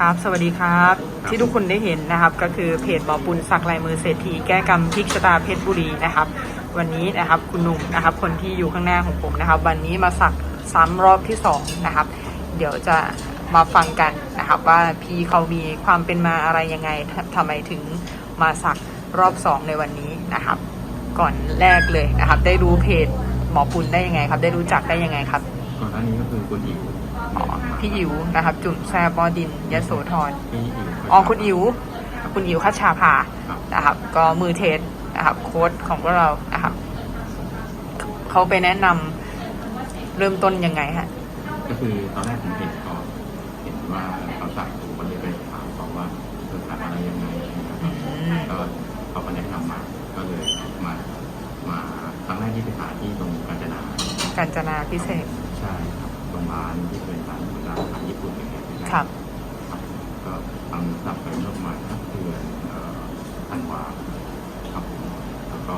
ครับ สวัสดีครับ ที่ทุกคนได้เห็นนะครับ ก็คือเพจหมอปุณสักลายมือเศรษฐีแก้กรรมพลิกชะตาเพชรบุรีนะครับ วันนี้นะครับคุณหนุ่มนะครับ คนที่อยู่ข้างหน้าของผมนะครับ วันนี้มาสักซ้ำรอบที่สองนะครับ เดี๋ยวจะมาฟังกันนะครับ ว่าพี่เขามีความเป็นมาอะไรยังไงททำไมถึงมาสักรอบสองในวันนี้นะครับ ก่อนแรกเลยนะครับ ได้รู้เพจหมอปุณได้ยังไงครับ ได้รู้จักได้ยังไงครับก่อนหน้านี้ก็คือคุณอิ๋วอ๋อ พี่อิ๋วนะครับ จุ่มแซ่บอดินยโสธรพี่อิ๋วอ๋อคุณอิ๋วคุณอิ๋วคัชชาภาครับนะครับ ก็มือเทสนะครับ โค้ดของพวกเรานะครับเขาไปแนะนำเริ่มต้นยังไงฮะ ก็คือตอนแรกผมเห็นก็เห็นว่าเขาสั่งผมก็เลยไปถามเขาว่าเออสั่งอะไรยังไงนะครับอืมก็เขาก็แนะนำมา ก็เลยมามาครั้งแรกที่ไปหาที่ตรงกาญจนา การจนาพิเศษ ใช่ครับ โรงพยาบาลที่เป็นร้านร้านอาหารญี่ปุ่นอย่างเงี้ยครับครับก็ทำสับไปเมื่อประมาณสักเดือนเอ่อธันวาครับผมแล้วก็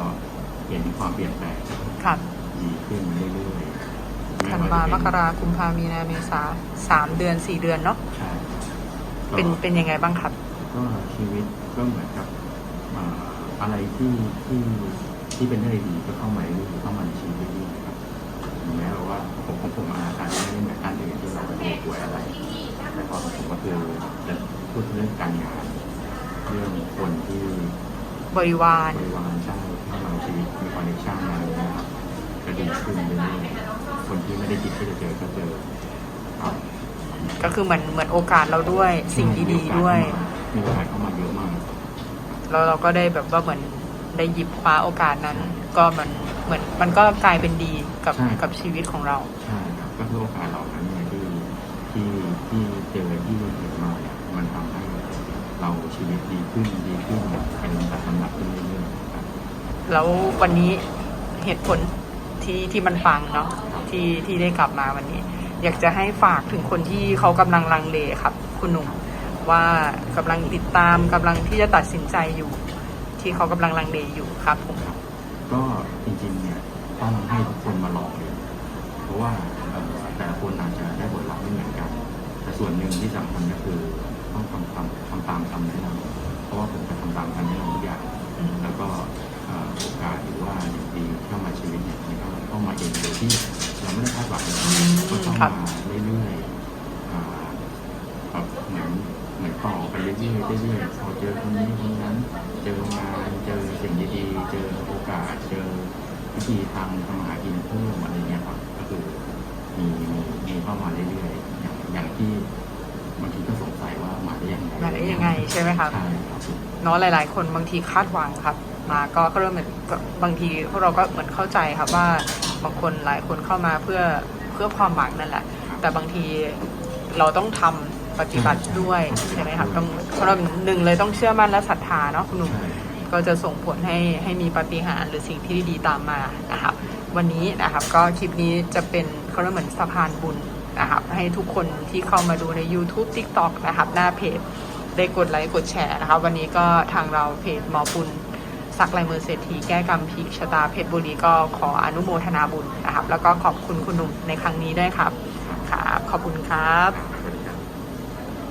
เห็นความเปลี่ยนแปลงครับดีขึ้นเรื่อยๆธันวามกราคุมภามีนาเมษาสามเดือนสี่เดือนเนาะใช่เป็นก็เป็นยังไงบ้างครับ ก็ชีวิตก็เหมือนกับอ่าอะไรที่ที่ที่เป็นเรื่องดีก็เข้ามาเรื่อยๆเข้ามาในชีวิต ผมของผมอาการไม่ได้เหมือนการอื่นที่เราไม่ป่วยอะไร แต่พอของผมก็คือจะพูดเรื่องการงานเรื่องคนที่บริวารบริวารใช่เข้ามาชีวิตมีคอนเนคชั่นอะไรอย่างเงี้ยครับก็ดีขึ้นเรื่อยๆคนที่ไม่ได้คิดที่จะเจอก็เจอครับก็คือเหมือนเหมือนโอกาสเราด้วยสิ่งดีๆด้วย มีโอกาสเข้ามาเยอะมากแล้วเราก็ได้แบบว่าเหมือนได้หยิบคว้าโอกาสนั้น ก็มัน มือนมันก็กลายเป็นดีกับใช่ กับชีวิตของเรา ใช่ครับก็คือโอกาสเหล่านั้นเนี่ยที่ที่ที่เจอที่เห็นมาเนี่ยมันทำให้เราชีวิตดีขึ้นดีขึ้นเป็นลำดับลำดับขึ้นเรื่อยๆครับแล้ววันนี้เหตุผลที่ที่มันฟังเนาะที่ที่ได้กลับมาวันนี้ อยากจะให้ฝากถึงคนที่เขากำลังลังเลครับ คุณหนุ่มว่ากำลังติดตามกำลังที่จะตัดสินใจอยู่ ที่เขากำลังลังเลอยู่ครับผม ก็จริงๆเนี่ยต้องให้ทุกคนมาลองเลยเพราะว่าแต่ละคนอาจจะได้บทรับไม่เหมือนกัน แต่ส่วนหนึ่งที่สำคัญก็คือต้องทำตามทำตามคำแนะนำเพราะว่าผมจะทำตามคำแนะนำทุกอย่าง แล้วก็โอกาสหรือว่าสิ่างดีเข้ามาชีวิตเนี่ยมันก็เข้ามาเองโดยที่เราไม่ได้คาดหวังเลยก็เข้าครับมาเรื่อยๆแบบเหมือนเหมือนต่อไปเรื่อยๆเรื่อยๆพอเจอคนนี้คนนั้น เจองานเจอสิ่งดีๆเจอ โอกาสเจอวิธีทางทำมาหากินเพิ่มอะไรเงี้ยครับ ก็คือมีมีมีเข้ามาเรื่อยๆอย่างอย่างที่บางทีก็สงสัยว่ามาได้ยังไงมาได้ยังไงใช่ไหมครับ ใช่ครับเนาะหลาย ๆ คนบางทีคาดหวังครับ มาก็ก็เริ่มเหมือนก็บางทีพวกเราก็เหมือนเข้าใจครับว่าบางคนหลายคนเข้ามาเพื่อเพื่อความหวังนั่นแหละ แต่บางทีเราต้องทำปฏิบัติด้วยใช่ไหมครับต้องเพราะเราหนึ่งเลยต้องเชื่อมั่นและศรัทธาเนาะคุณหนุ่มใช่ ก็จะส่งผลให้ให้มีปาฏิหาริย์หรือสิ่งที่ดีตามมานะครับวันนี้นะครับก็คลิปนี้จะเป็นเขาเรียกเหมือนสะพานบุญนะครับให้ทุกคนที่เข้ามาดูใน YouTube TikTok นะครับหน้าเพจได้กดไลค์กดแชร์นะครับวันนี้ก็ทางเราเพจหมอปุณสักลายมือเศรษฐีแก้กรรมพลิกชะตาเพชรบุรีก็ขออนุโมทนาบุญนะครับ แล้วก็ขอบคุณคุณหนุ่มในครั้งนี้ด้วยครับครับขอบคุณครับ